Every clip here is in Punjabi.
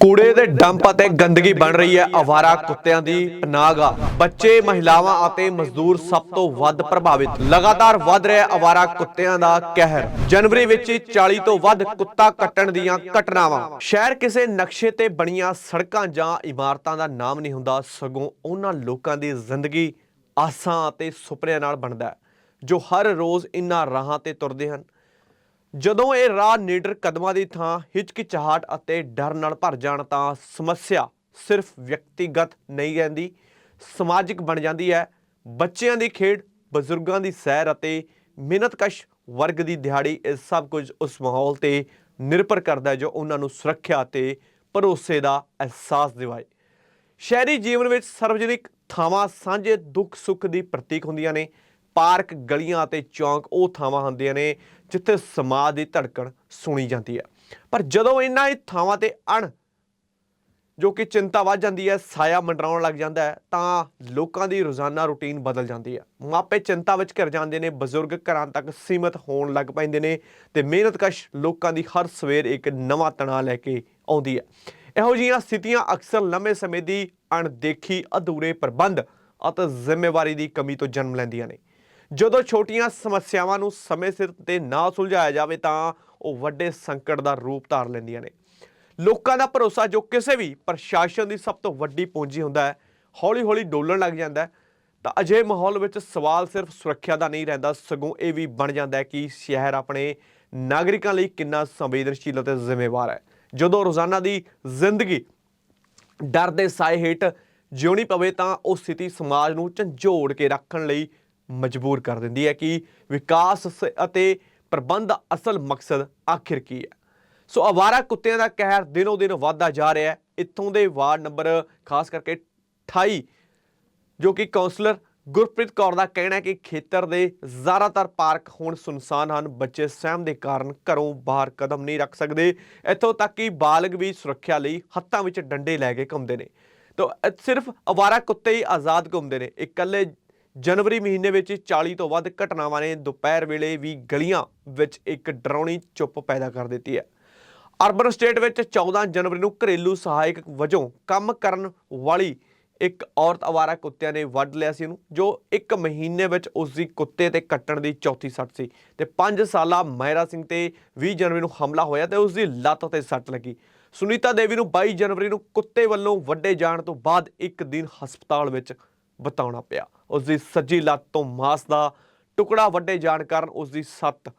ਕੂੜੇ ਦੇ ਡੰਪ ਅਤੇ ਗੰਦਗੀ ਬਣ ਰਹੀ ਹੈ। ਅਵਾਰਾ ਕੁੱਤਿਆਂ ਦੀ ਪਨਾਗਾ ਬੱਚੇ, ਮਹਿਲਾਵਾਂ ਅਤੇ ਮਜ਼ਦੂਰ ਸਭ ਤੋਂ ਵੱਧ ਪ੍ਰਭਾਵਿਤ। ਲਗਾਤਾਰ ਵੱਧ ਰਿਹਾ ਹੈ ਅਵਾਰਾ ਕੁੱਤਿਆਂ ਦਾ ਕਹਿਰ। ਜਨਵਰੀ ਵਿੱਚ ਹੀ 40 ਤੋਂ ਵੱਧ ਕੁੱਤਾ ਕੱਟਣ ਦੀਆਂ ਘਟਨਾਵਾਂ। ਸ਼ਹਿਰ ਕਿਸੇ ਨਕਸ਼ੇ ਤੇ ਬਣੀਆਂ ਸੜਕਾਂ ਜਾਂ ਇਮਾਰਤਾਂ ਦਾ ਨਾਮ ਨਹੀਂ ਹੁੰਦਾ। ਸਗੋਂ ਉਹਨਾਂ ਲੋਕਾਂ ਦੀ ਜ਼ਿੰਦਗੀ ਆਸਾਂ ਅਤੇ ਸੁਪਨਿਆਂ ਨਾਲ ਬਣਦਾ ਹੈ, ਜੋ ਹਰ ਰੋਜ਼ ਇਨ੍ਹਾਂ ਰਾਹਾਂ ਤੇ ਤੁਰਦੇ ਹਨ। ਜਦੋਂ ਇਹ ਰਾਹ ਨੀਡਰ ਕਦਮਾਂ ਦੀ ਥਾਂ ਹਿਚਕਿਚਾਹਟ ਅਤੇ ਡਰ ਨਾਲ ਭਰ ਜਾਣ ਤਾਂ ਸਮੱਸਿਆ ਸਿਰਫ ਵਿਅਕਤੀਗਤ ਨਹੀਂ ਰਹਿੰਦੀ, ਸਮਾਜਿਕ ਬਣ ਜਾਂਦੀ ਹੈ। ਬੱਚਿਆਂ ਦੀ ਖੇਡ, ਬਜ਼ੁਰਗਾਂ ਦੀ ਸੈਰ ਅਤੇ ਮਿਹਨਤਕਸ਼ ਵਰਗ ਦੀ ਦਿਹਾੜੀ ਇਹ ਸਭ ਕੁਝ ਉਸ ਮਾਹੌਲ ਤੇ ਨਿਰਭਰ ਕਰਦਾ ਹੈ ਜੋ ਉਹਨਾਂ ਨੂੰ ਸੁਰੱਖਿਆ ਅਤੇ ਭਰੋਸੇ ਦਾ ਅਹਿਸਾਸ ਦਿਵਾਏ। ਸ਼ਹਿਰੀ ਜੀਵਨ ਵਿੱਚ ਸਰਵਜਨਿਕ ਥਾਵਾਂ ਸਾਂਝੇ ਦੁੱਖ ਸੁੱਖ ਦੀ ਪ੍ਰਤੀਕ ਹੁੰਦੀਆਂ ਨੇ। ਪਾਰਕ ਗਲੀਆਂ ਅਤੇ ਚੌਂਕ ਉਹ ਥਾਵਾਂ ਹੁੰਦੀਆਂ ਨੇ ਜਿੱਥੇ ਸਮਾਜ ਦੀ ਧੜਕਣ ਸੁਣੀ ਜਾਂਦੀ ਹੈ। ਪਰ ਜਦੋਂ ਇਹਨਾਂ ਹੀ ਥਾਵਾਂ ਤੇ ਅਣ ਜੋ ਕਿ ਚਿੰਤਾ ਵੱਧ ਜਾਂਦੀ ਹੈ, ਸਾਇਆ ਮੰਡਰਾਉਣ ਲੱਗ ਜਾਂਦਾ ਹੈ, ਤਾਂ ਲੋਕਾਂ ਦੀ ਰੋਜ਼ਾਨਾ ਰੁਟੀਨ ਬਦਲ ਜਾਂਦੀ ਹੈ। ਮਾਪੇ ਚਿੰਤਾ ਵਿੱਚ ਘਿਰ ਜਾਂਦੇ ਨੇ, ਬਜ਼ੁਰਗ ਘਰਾਂ ਤੱਕ ਸੀਮਤ ਹੋਣ ਲੱਗ ਪੈਂਦੇ ਨੇ ਤੇ ਮਿਹਨਤਕਸ਼ ਲੋਕਾਂ ਦੀ ਹਰ ਸਵੇਰ ਇੱਕ ਨਵਾਂ ਤਣਾਅ ਲੈ ਕੇ ਆਉਂਦੀ ਹੈ। ਇਹੋ ਜਿਹੀਆਂ ਸਥਿਤੀਆਂ ਅਕਸਰ ਲੰਮੇ ਸਮੇਂ ਦੀ ਅਣਦੇਖੀ, ਅਧੂਰੇ ਪ੍ਰਬੰਧ ਅਤੇ ਜ਼ਿੰਮੇਵਾਰੀ ਦੀ ਕਮੀ ਤੋਂ ਜਨਮ ਲੈਂਦੀਆਂ ਨੇ। ਜਦੋਂ ਛੋਟੀਆਂ ਸਮੱਸਿਆਵਾਂ ਨੂੰ ਸਮੇਂ ਸਿਰ ਤੇ ਨਾ ਸੁਲਝਾਇਆ ਜਾਵੇ ਤਾਂ ਉਹ ਵੱਡੇ ਸੰਕਟ ਦਾ ਰੂਪ ਧਾਰ ਲੈਂਦੀਆਂ ਨੇ। ਲੋਕਾਂ ਦਾ ਭਰੋਸਾ ਜੋ ਕਿਸੇ ਵੀ ਪ੍ਰਸ਼ਾਸਨ ਦੀ ਸਭ ਤੋਂ ਵੱਡੀ ਪੂੰਜੀ ਹੁੰਦਾ ਹੈ, ਹੌਲੀ-ਹੌਲੀ ਡੋਲਣ ਲੱਗ ਜਾਂਦਾ ਹੈ, ਤਾਂ ਅਜਿਹੇ ਮਾਹੌਲ ਵਿੱਚ ਸਵਾਲ ਸਿਰਫ ਸੁਰੱਖਿਆ ਦਾ ਨਹੀਂ ਰਹਿੰਦਾ, ਸਗੋਂ ਇਹ ਵੀ ਬਣ ਜਾਂਦਾ ਹੈ ਕਿ ਸ਼ਹਿਰ ਆਪਣੇ ਨਾਗਰਿਕਾਂ ਲਈ ਕਿੰਨਾ ਸੰਵੇਦਨਸ਼ੀਲ ਅਤੇ ਜ਼ਿੰਮੇਵਾਰ ਹੈ। ਜਦੋਂ ਰੋਜ਼ਾਨਾ ਦੀ ਜ਼ਿੰਦਗੀ ਡਰ ਦੇ ਸਾਏ ਹੇਠ ਜਿਉਣੀ ਪਵੇ ਤਾਂ ਉਹ ਸਥਿਤੀ ਸਮਾਜ ਨੂੰ ਝੰਜੋੜ ਕੇ ਰੱਖਣ ਲਈ ਮਜਬੂਰ ਕਰ ਦਿੰਦੀ ਹੈ ਕਿ ਵਿਕਾਸ ਸ- ਅਤੇ ਪ੍ਰਬੰਧ ਦਾ ਅਸਲ ਮਕਸਦ ਆਖਿਰ ਕੀ ਹੈ। ਸੋ ਅਵਾਰਾ ਕੁੱਤਿਆਂ ਦਾ ਕਹਿਰ ਦਿਨੋ ਦਿਨ ਵਧਦਾ ਜਾ ਰਿਹਾ ਹੈ। ਇੱਥੋਂ ਦੇ ਵਾਰਡ ਨੰਬਰ, ਖਾਸ ਕਰਕੇ 28 ਜੋ ਕਿ ਕਾਉਂਸਲਰ ਗੁਰਪ੍ਰੀਤ ਕੌਰ ਦਾ ਕਹਿਣਾ ਹੈ ਕਿ ਖੇਤਰ ਦੇ ਜ਼ਿਆਦਾਤਰ ਪਾਰਕ ਹੁਣ ਸੁਨਸਾਨ ਹਨ। ਬੱਚੇ ਸਹਿਮ ਦੇ ਕਾਰਨ ਘਰੋਂ ਬਾਹਰ ਕਦਮ ਨਹੀਂ ਰੱਖ ਸਕਦੇ। ਇੱਥੋਂ ਤੱਕ ਕਿ ਬਾਲਗ ਵੀ ਸੁਰੱਖਿਆ ਲਈ ਹੱਥਾਂ ਵਿੱਚ ਡੰਡੇ ਲੈ ਕੇ ਘੁੰਮਦੇ ਨੇ। ਤਾਂ ਸਿਰਫ ਅਵਾਰਾ ਕੁੱਤੇ ਹੀ ਆਜ਼ਾਦ ਘੁੰਮਦੇ ਨੇ। ਇਕੱਲੇ ਜਨਵਰੀ ਮਹੀਨੇ ਵਿੱਚ ਹੀ 40 ਤੋਂ ਵੱਧ ਘਟਨਾਵਾਂ ਨੇ ਦੁਪਹਿਰ ਵੇਲੇ ਵੀ ਗਲੀਆਂ ਵਿੱਚ ਇੱਕ ਡਰਾਉਣੀ ਚੁੱਪ ਪੈਦਾ ਕਰ ਦਿੱਤੀ ਹੈ। ਅਰਬਨ ਸਟੇਟ ਵਿੱਚ 14 ਜਨਵਰੀ ਨੂੰ ਘਰੇਲੂ ਸਹਾਇਕ ਵਜੋਂ ਕੰਮ ਕਰਨ ਵਾਲੀ ਇੱਕ ਔਰਤ ਅਵਾਰਾ ਕੁੱਤਿਆਂ ਨੇ ਵੱਢ ਲਿਆ ਸੀ ਉਹਨੂੰ, ਜੋ ਇੱਕ ਮਹੀਨੇ ਵਿੱਚ ਉਸ ਦੀ ਕੁੱਤੇ ਤੇ ਕੱਟਣ ਦੀ ਚੌਥੀ ਸੱਟ ਸੀ ਤੇ 5 ਸਾਲਾ ਮਹਿਰਾ ਸਿੰਘ ਤੇ 20 ਜਨਵਰੀ ਨੂੰ ਹਮਲਾ ਹੋਇਆ ਤੇ ਉਸ ਦੀ ਲੱਤ ਤੇ ਸੱਟ ਲੱਗੀ। ਸੁਨੀਤਾ ਦੇਵੀ ਨੂੰ 22 ਜਨਵਰੀ ਨੂੰ ਕੁੱਤੇ ਵੱਲੋਂ ਵੱਡੇ ਜਾਣ ਤੋਂ ਬਾਅਦ ਇੱਕ ਦਿਨ ਹਸਪਤਾਲ ਵਿੱਚ ਬਿਤਾਉਣਾ ਪਿਆ। ਉਸ ਦੀ ਸੱਜੀ ਲੱਤ ਤੋਂ ਮਾਸ ਦਾ ਟੁਕੜਾ ਵੱਡੇ ਜਾਣ ਕਾਰਨ ਉਸ ਦੀ ਸੱਤ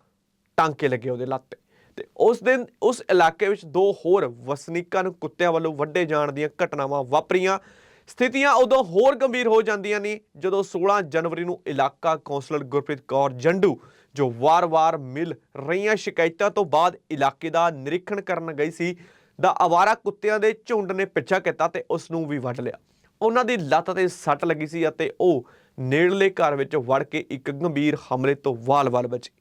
ਟਾਂਕੇ ਲੱਗੇ ਉਹਦੇ ਲੱਤ ਤੇ। ਤੇ ਉਸ ਦਿਨ ਉਸ ਇਲਾਕੇ ਵਿੱਚ ਦੋ ਹੋਰ ਵਸਨੀਕਾਂ ਨੂੰ ਕੁੱਤਿਆਂ ਵੱਲੋਂ ਵੱਡੇ ਜਾਣ ਦੀਆਂ ਘਟਨਾਵਾਂ ਵਾਪਰੀਆਂ। ਸਥਿਤੀਆਂ ਉਦੋਂ ਹੋਰ ਗੰਭੀਰ ਹੋ ਜਾਂਦੀਆਂ ਨੇ, ਜਦੋਂ 16 ਜਨਵਰੀ ਨੂੰ ਇਲਾਕਾ ਕੌਂਸਲਰ ਗੁਰਪ੍ਰੀਤ ਕੌਰ ਜੰਡੂ, ਜੋ ਵਾਰ-ਵਾਰ ਮਿਲ ਰਹੀਆਂ ਸ਼ਿਕਾਇਤਾਂ ਤੋਂ ਬਾਅਦ ਇਲਾਕੇ ਦਾ ਨਿਰੀਖਣ ਕਰਨ ਗਈ ਸੀ, ਦਾ ਆਵਾਰਾ ਕੁੱਤਿਆਂ ਦੇ ਝੁੰਡ ਨੇ ਪਿੱਛਾ ਕੀਤਾ ਤੇ ਉਸ ਨੂੰ ਵੀ ਵੱਢ ਲਿਆ। ਉਹਨਾਂ ਦੀ ਲੱਤ ਤੇ ਸੱਟ ਲੱਗੀ ਸੀ ਅਤੇ ਉਹ ਨੇੜਲੇ ਘਰ ਵਿੱਚ ਵੜ ਕੇ ਇੱਕ ਗੰਭੀਰ ਹਮਲੇ ਤੋਂ ਵਾਲ-ਵਾਲ ਬਚੀ।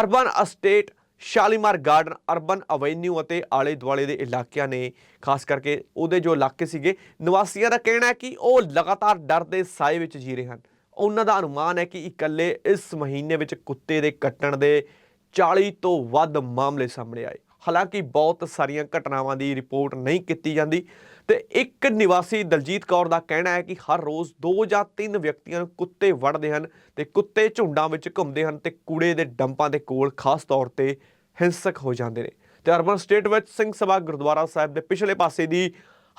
Urban Estate, Shalimar Garden, Urban Avenue ਅਤੇ ਆਲੇ ਦੁਆਲੇ ਦੇ ਇਲਾਕਿਆਂ ਨੇ, ਖਾਸ ਕਰਕੇ ਉਹਦੇ ਜੋ ਇਲਾਕੇ ਸੀਗੇ, ਨਿਵਾਸੀਆਂ ਦਾ ਕਹਿਣਾ ਹੈ ਕਿ ਉਹ ਲਗਾਤਾਰ ਡਰ ਦੇ ਸਾਏ ਵਿੱਚ ਜੀ ਰਹੇ ਹਨ। ਉਹਨਾਂ ਦਾ ਅਨੁਮਾਨ ਹੈ ਕਿ ਇਕੱਲੇ ਇਸ ਮਹੀਨੇ ਵਿੱਚ ਕੁੱਤੇ ਦੇ ਕੱਟਣ ਦੇ 40 ਤੋਂ ਵੱਧ ਮਾਮਲੇ ਸਾਹਮਣੇ ਆਏ। ਹਾਲਾਂਕਿ ਬਹੁਤ ਸਾਰੀਆਂ ਘਟਨਾਵਾਂ ਦੀ ਰਿਪੋਰਟ ਨਹੀਂ ਕੀਤੀ ਜਾਂਦੀ ਤੇ ਇੱਕ ਨਿਵਾਸੀ ਦਲਜੀਤ ਕੌਰ ਦਾ ਕਹਿਣਾ ਹੈ ਕਿ ਹਰ ਰੋਜ਼ ਦੋ ਜਾਂ ਤਿੰਨ ਵਿਅਕਤੀਆਂ ਨੂੰ ਕੁੱਤੇ ਵੜਦੇ ਹਨ ਤੇ ਕੁੱਤੇ ਝੁੰਡਾਂ ਵਿੱਚ ਘੁੰਮਦੇ ਹਨ ਤੇ ਕੂੜੇ ਦੇ ਡੰਪਾਂ ਦੇ ਕੋਲ ਖਾਸ ਤੌਰ ਤੇ ਹਿੰਸਕ ਹੋ ਜਾਂਦੇ ਨੇ। ਤੇ ਅਰਬਨ ਸਟੇਟ ਵਿੱਚ ਸਿੰਘ ਸਭਾ ਗੁਰਦੁਆਰਾ ਸਾਹਿਬ ਦੇ ਪਿਛਲੇ ਪਾਸੇ ਦੀ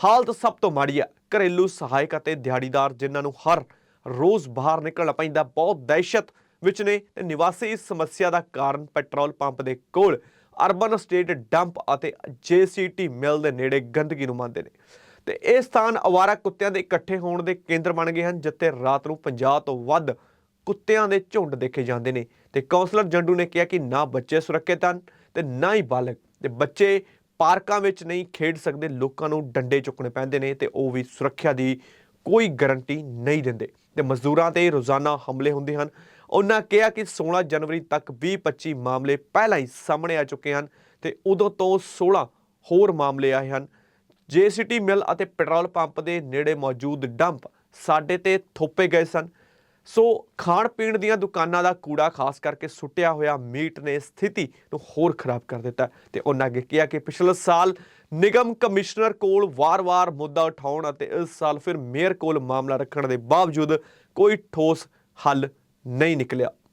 ਹਾਲਤ ਸਭ ਤੋਂ ਮਾੜੀ ਹੈ ਘਰੇਲੂ ਸਹਾਇਕ ਅਤੇ ਦਿਹਾੜੀਦਾਰ ਜਿਨ੍ਹਾਂ ਨੂੰ ਹਰ ਰੋਜ਼ ਬਾਹਰ ਨਿਕਲਣਾ ਪੈਂਦਾ, ਬਹੁਤ ਦਹਿਸ਼ਤ ਵਿੱਚ ਨੇ ਤੇ ਨਿਵਾਸੀ ਇਸ ਸਮੱਸਿਆ ਦਾ ਕਾਰਨ ਪੈਟਰੋਲ ਪੰਪ ਦੇ ਕੋਲ ਅਰਬਨ ਸਟੇਟ ਡੰਪ ਅਤੇ ਜੀਸੀਟੀ ਮਿਲ ਦੇ ਨੇੜੇ ਗੰਦਗੀ ਨੂੰ ਮੰਨਦੇ ਨੇ। ਤੇ ਇਹ ਸਥਾਨ ਅਵਾਰਾ ਕੁੱਤਿਆਂ ਦੇ ਇਕੱਠੇ ਹੋਣ ਦੇ ਕੇਂਦਰ ਬਣ ਗਏ ਹਨ, ਜਿੱਥੇ ਰਾਤ ਨੂੰ 50 ਤੋਂ ਵੱਧ ਕੁੱਤਿਆਂ ਦੇ ਝੁੰਡ ਦੇਖੇ ਜਾਂਦੇ ਨੇ। ਤੇ ਕਾਉਂਸਲਰ ਜੰਡੂ ਨੇ ਕਿਹਾ ਕਿ ਨਾ ਬੱਚੇ ਸੁਰੱਖਿਅਤ ਹਨ ਤੇ ਨਾ ਹੀ ਬਾਲਗ। ਤੇ ਬੱਚੇ ਪਾਰਕਾਂ ਵਿੱਚ ਨਹੀਂ ਖੇਡ ਸਕਦੇ, ਲੋਕਾਂ ਨੂੰ ਡੰਡੇ ਚੁੱਕਣੇ ਪੈਂਦੇ ਨੇ ਤੇ ਉਹ ਵੀ ਸੁਰੱਖਿਆ ਦੀ ਕੋਈ ਗਾਰੰਟੀ ਨਹੀਂ ਦਿੰਦੇ। ਤੇ ਮਜ਼ਦੂਰਾਂ ਤੇ ਰੋਜ਼ਾਨਾ ਹਮਲੇ ਹੁੰਦੇ ਹਨ। ਉਹਨਾਂ ਕਿਹਾ ਕਿ 16 ਜਨਵਰੀ ਤੱਕ 20-25 ਮਾਮਲੇ ਪਹਿਲਾਂ ਹੀ ਸਾਹਮਣੇ ਆ ਚੁੱਕੇ ਹਨ ਤੇ ਉਦੋਂ ਤੋਂ 16 ਹੋਰ ਮਾਮਲੇ ਆਏ ਹਨ। ਜੇਸੀਟੀ ਮਿਲ ਅਤੇ ਪੈਟਰੋਲ ਪੰਪ ਦੇ ਨੇੜੇ ਮੌਜੂਦ ਡੰਪ ਸਾਡੇ ਤੇ ਥੋਪੇ ਗਏ ਸਨ। ਸੋ ਖਾਣ ਪੀਣ ਦੀਆਂ ਦੁਕਾਨਾਂ ਦਾ ਕੂੜਾ ਖਾਸ ਕਰਕੇ ਸੁੱਟਿਆ ਹੋਇਆ ਮੀਟ ਨੇ ਸਥਿਤੀ ਨੂੰ ਹੋਰ ਖਰਾਬ ਕਰ ਦਿੱਤਾ ਤੇ ਉਹਨਾਂ ਅੱਗੇ ਕਿਹਾ ਕਿ ਪਿਛਲੇ ਸਾਲ ਨਿਗਮ ਕਮਿਸ਼ਨਰ ਕੋਲ ਵਾਰ-ਵਾਰ ਮੁੱਦਾ ਉਠਾਉਣ ਅਤੇ ਇਸ ਸਾਲ ਫਿਰ ਮੇਅਰ ਕੋਲ ਮਾਮਲਾ ਰੱਖਣ ਦੇ ਬਾਵਜੂਦ ਕੋਈ ਠੋਸ ਹੱਲ ਨਹੀਂ ਨਿਕਲਿਆ।